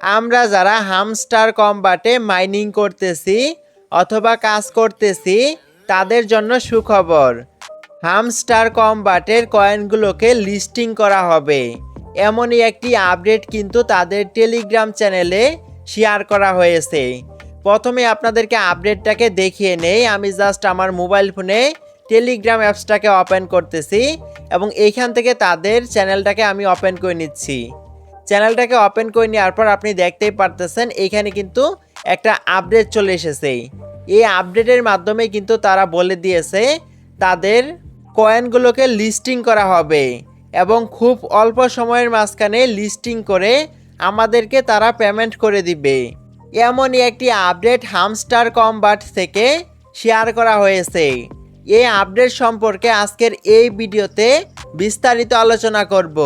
আমরা যারা hamster কম্বাটে mining করতেছি অথবা কাজ করতেছি, তাদের জন্য সুখবর। হামস্টার কম্বাটের কয়েনগুলোকে লিস্টিং করা হবে। এমনই একটি আপডেট কিন্তু তাদের টেলিগ্রাম চ্যানেলে শেয়ার করা হয়েছে। প্রথমে আপনাদেরকে আপডেটটাকে দেখিয়ে নেই, আমি জাস্ট আমার মোবাইল ফোনে টেলিগ্রাম অ্যাপসটাকে ওপেন করতেছি এবং এইখান থেকে তাদের চ্যানেলটাকে আমি ওপেন করে নিচ্ছি। চ্যানেলটাকে ওপেন করে নেওয়ার পর আপনি দেখতেই পারতেছেন এখানে কিন্তু একটা আপডেট চলে এসেছে। এই আপডেটের মাধ্যমে কিন্তু তারা বলে দিয়েছে, তাদের কয়েনগুলোকে লিস্টিং করা হবে এবং খুব অল্প সময়ের মাঝখানে লিস্টিং করে আমাদেরকে তারা পেমেন্ট করে দিবে। এমনই একটি আপডেট হামস্টার কমবাট থেকে শেয়ার করা হয়েছে। এই আপডেট সম্পর্কে আজকের এই ভিডিওতে বিস্তারিত আলোচনা করব।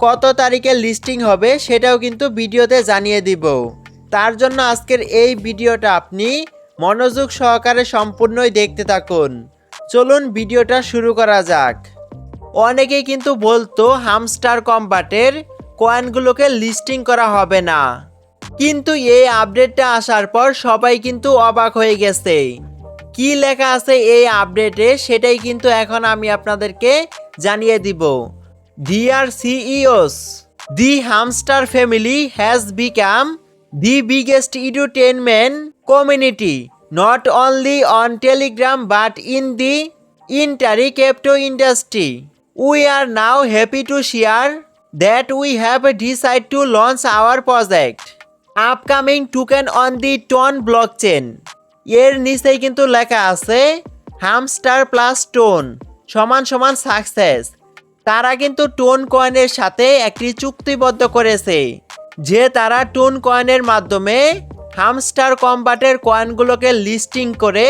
কত তারিখে লিস্টিং হবে সেটাও কিন্তু ভিডিওতে জানিয়ে দিব। তার জন্য আজকের এই ভিডিওটা আপনি মনোযোগ সহকারে সম্পূর্ণই দেখতে থাকুন। চলুন ভিডিওটা শুরু করা যাক। অনেকেই কিন্তু বলতো হামস্টার কম্বাটের কয়েনগুলোকে লিস্টিং করা হবে না। কিন্তু এই আপডেটটা আসার পর সবাই কিন্তু অবাক হয়ে গেছে। কি লেখা আছে এই আপডেটে সেটাই কিন্তু এখন আমি আপনাদেরকে জানিয়ে দিব। Dear CEOs the Hamster family has become the biggest entertainment community not only on telegram but in the entire crypto industry we are now happy to share that we have decided to launch our project upcoming token on the ton blockchain এর নিচেই কিন্তু লেখা আছে hamster plus tone সমান সমান success তারা কিন্তু tone কয়েনের সাথে একটি চুক্তিবদ্ধ করেছে, যে তারা টোন কয়েনের মাধ্যমে হামস্টার কম্বাটের কয়েনগুলোকে লিস্টিং করে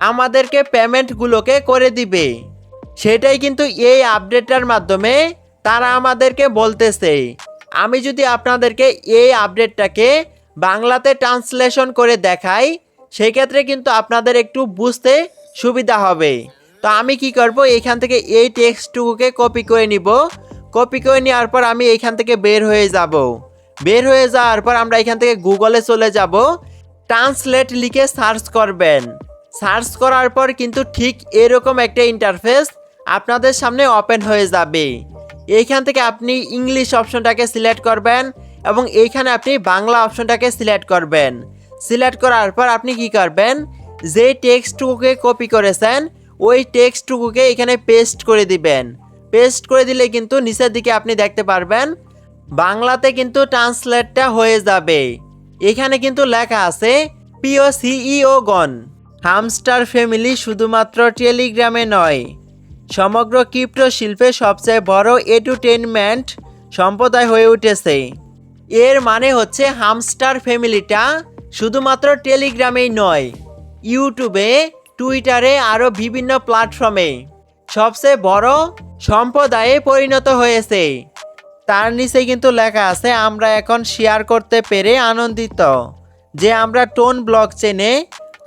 আমাদেরকে পেমেন্টগুলোকে করে দিবে। সেটাই কিন্তু এই আপডেটটার মাধ্যমে তারা আমাদেরকে বলতেছে। আমি যদি আপনাদেরকে এই আপডেটটাকে বাংলাতে ট্রান্সলেশন করে দেখাই, সেক্ষেত্রে কিন্তু আপনাদের একটু বুঝতে সুবিধা হবে। তো আমি কি করব? এখান থেকে এই টেক্সটটুকুকে কপি করে নিব। কপি করে নেওয়ার পর আমি এখান থেকে বের হয়ে যাব। বের হয়ে যাওয়ার পর আমরা এখান থেকে গুগলে চলে যাব। ট্রান্সলেট লিখে সার্চ করবেন। সার্চ করার পর কিন্তু ঠিক এরকম একটা ইন্টারফেস আপনাদের সামনে ওপেন হয়ে যাবে। এইখান থেকে আপনি ইংলিশ অপশনটাকে সিলেক্ট করবেন এবং এইখানে আপনি বাংলা অপশনটাকে সিলেক্ট করবেন। সিলেক্ট করার পর আপনি কি করবেন? যে টেক্সটটুকুকে কপি করেছেন ওই টেক্সটটুকুকে এখানে পেস্ট করে দিবেন। পেস্ট করে দিলে কিন্তু নিচের দিকে আপনি দেখতে পারবেন, বাংলাতে কিন্তু ট্রান্সলেটটা হয়ে যাবে। এখানে কিন্তু লেখা আছে, প্রিয় সিইও গণ হামস্টার ফ্যামিলি শুধুমাত্র টেলিগ্রামে নয়, সমগ্র ক্রিপ্টো শিল্পে সবচেয়ে বড় এন্টারটেনমেন্ট সম্প্রদায় হয়ে উঠেছে। এর মানে হচ্ছে হামস্টার ফ্যামিলিটা শুধুমাত্র টেলিগ্রামেই নয়, ইউটিউবে টুইটারে আরও বিভিন্ন প্ল্যাটফর্মে সবচেয়ে বড় সম্প্রদায়ে পরিণত হয়েছে। তার নিচে কিন্তু লেখা আছে, আমরা এখন শেয়ার করতে পেরে আনন্দিত, যে আমরা টোন ব্লক চেনে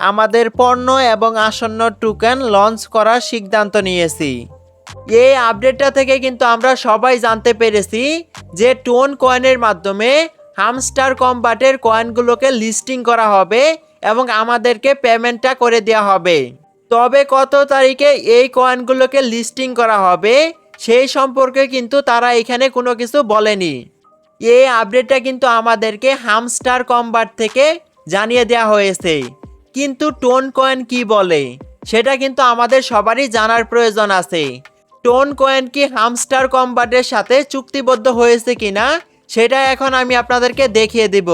আমাদের পণ্য এবং আসন্ন টোকেন লঞ্চ করার সিদ্ধান্ত নিয়েছি। এই আপডেটটা থেকে কিন্তু আমরা সবাই জানতে পেরেছি যে টোন কয়েনের মাধ্যমে হামস্টার কম্বাটের কয়েনগুলোকে লিস্টিং করা হবে এবং আমাদেরকে পেমেন্টটা করে দেওয়া হবে। তবে কত তারিখে এই কয়েনগুলোকে লিস্টিং করা হবে, সেই সম্পর্কে কিন্তু তারা এখানে কোনো কিছু বলেনি। এই আপডেটটা কিন্তু আমাদেরকে হামস্টার কম্বাট থেকে জানিয়ে দেওয়া হয়েছে। কিন্তু টোন কয়েন কি বলে, সেটা কিন্তু আমাদের সবারই জানার প্রয়োজন আছে। টোন কয়েন কি হামস্টার কম্বাটের সাথে চুক্তিবদ্ধ হয়েছে কিনা, সেটা এখন আমি আপনাদেরকে দেখিয়ে দিব।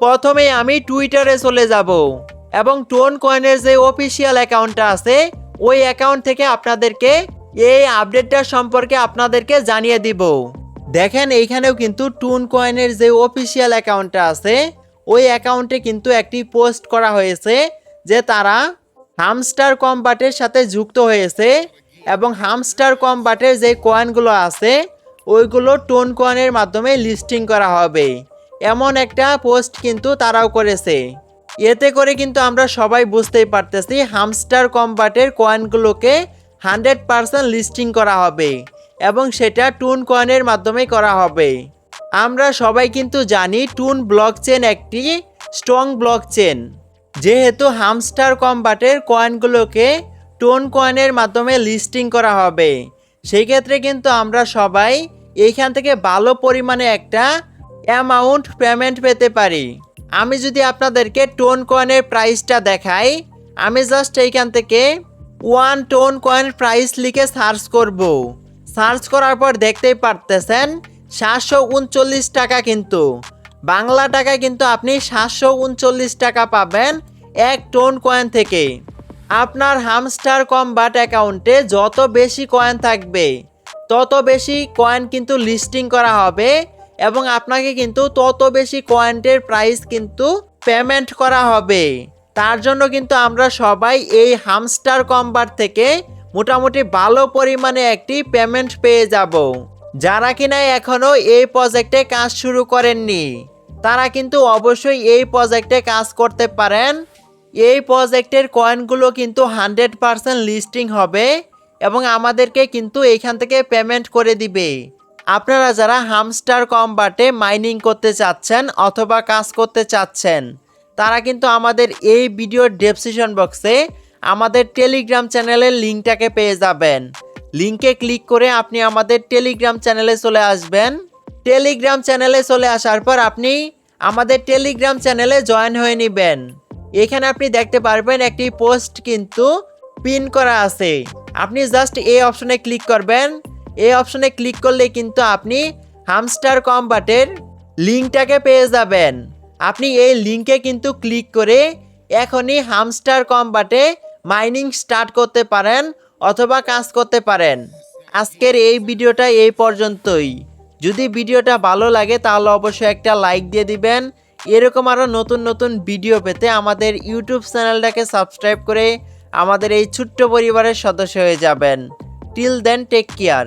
প্রথমে আমি টুইটারে চলে যাব এবং টোন কয়েনের যে অফিসিয়াল অ্যাকাউন্টটা আছে, ওই অ্যাকাউন্ট থেকে আপনাদেরকে এই আপডেটটা সম্পর্কে আপনাদেরকে জানিয়ে দিব। দেখেন, এইখানেও কিন্তু টুন কয়েনের যে অফিসিয়াল অ্যাকাউন্টটা আছে, ওই অ্যাকাউন্টে কিন্তু একটি পোস্ট করা হয়েছে যে তারা হামস্টার কম্বাটের সাথে যুক্ত হয়েছে এবং হামস্টার কম্বাটের যে কয়েনগুলো আছে, ওইগুলো টোন কয়েনের মাধ্যমে লিস্টিং করা হবে। এমন একটা পোস্ট কিন্তু তারাও করেছে। এতে করে কিন্তু আমরা সবাই বুঝতেই পারতেছি হামস্টার কম্বাটের কয়েনগুলোকে হান্ড্রেড পারসেন্ট লিস্টিং করা হবে এবং সেটা টুন কয়েনের মাধ্যমে করা হবে। আমরা সবাই কিন্তু জানি টুন ব্লক চেন একটি স্ট্রং ব্লক চেন যেহেতু হামস্টার কম্বাটের কয়েনগুলোকে টোন কয়েনের মাধ্যমে লিস্টিং করা হবে সেই ক্ষেত্রে কিন্তু আমরা সবাই এইখান থেকে ভালো পরিমাণে একটা অ্যামাউন্ট পেমেন্ট পেতে পারি। আমি যদি আপনাদেরকে টোন কয়েনের প্রাইসটা দেখাই, আমি জাস্ট এইখান থেকে ওয়ান টোন কয়েন প্রাইস লিখে সার্চ করব। সার্চ করার পর দেখতেই পারতেছেন, সাতশো উনচল্লিশ টাকা কিন্তু। বাংলা টাকায় কিন্তু আপনি সাতশো উনচল্লিশ টাকা পাবেন এক টোন কয়েন থেকে। আপনার হামস্টার কম্বাট অ্যাকাউন্টে যত বেশি কয়েন থাকবে, তত বেশি কয়েন কিন্তু লিস্টিং করা হবে। এবং আপনাকে কিন্তু তত বেশি কয়েন্টের প্রাইস কিন্তু পেমেন্ট করা হবে। তার জন্য কিন্তু আমরা সবাই এই হামস্টার কম্বার থেকে মোটামুটি ভালো পরিমাণে একটি পেমেন্ট পেয়ে যাব। যারা কিনা এখনও এই প্রজেক্টে কাজ শুরু করেননি, তারা কিন্তু অবশ্যই এই প্রজেক্টে কাজ করতে পারেন। এই প্রজেক্টের কয়েনগুলো কিন্তু হান্ড্রেড পারসেন্ট লিস্টিং হবে এবং আমাদেরকে কিন্তু এইখান থেকে পেমেন্ট করে দিবে। আপনারা যারা হামস্টার কম্বাটে মাইনিং করতে চাচ্ছেন অথবা কাজ করতে চাচ্ছেন, তারা কিন্তু আমাদের এই ভিডিওর ডেসক্রিপশন বক্সে আমাদের টেলিগ্রাম চ্যানেলের লিঙ্কটাকে পেয়ে যাবেন। লিঙ্কে ক্লিক করে আপনি আমাদের টেলিগ্রাম চ্যানেলে চলে আসবেন। টেলিগ্রাম চ্যানেলে চলে আসার পর আপনি আমাদের টেলিগ্রাম চ্যানেলে জয়েন হয়ে নেবেন। এখানে আপনি দেখতে পারবেন একটি পোস্ট কিন্তু পিন করা আছে। আপনি জাস্ট এই অপশনে ক্লিক করবেন। এই অপশনে ক্লিক করলে কিন্তু আপনি হামস্টার কম্বাটের লিঙ্কটাকে পেয়ে যাবেন। আপনি এই লিঙ্কে কিন্তু ক্লিক করে এখনই হামস্টার কম্বাটে মাইনিং স্টার্ট করতে পারেন অথবা কাজ করতে পারেন। আজকের এই ভিডিওটা এই পর্যন্তই। যদি ভিডিওটা ভালো লাগে তাহলে অবশ্যই একটা লাইক দিয়ে দিবেন। এরকম আরও নতুন নতুন ভিডিও পেতে আমাদের ইউটিউব চ্যানেলটাকে সাবস্ক্রাইব করে আমাদের এই ছোট্ট পরিবারের সদস্য হয়ে যাবেন। Till then, take care.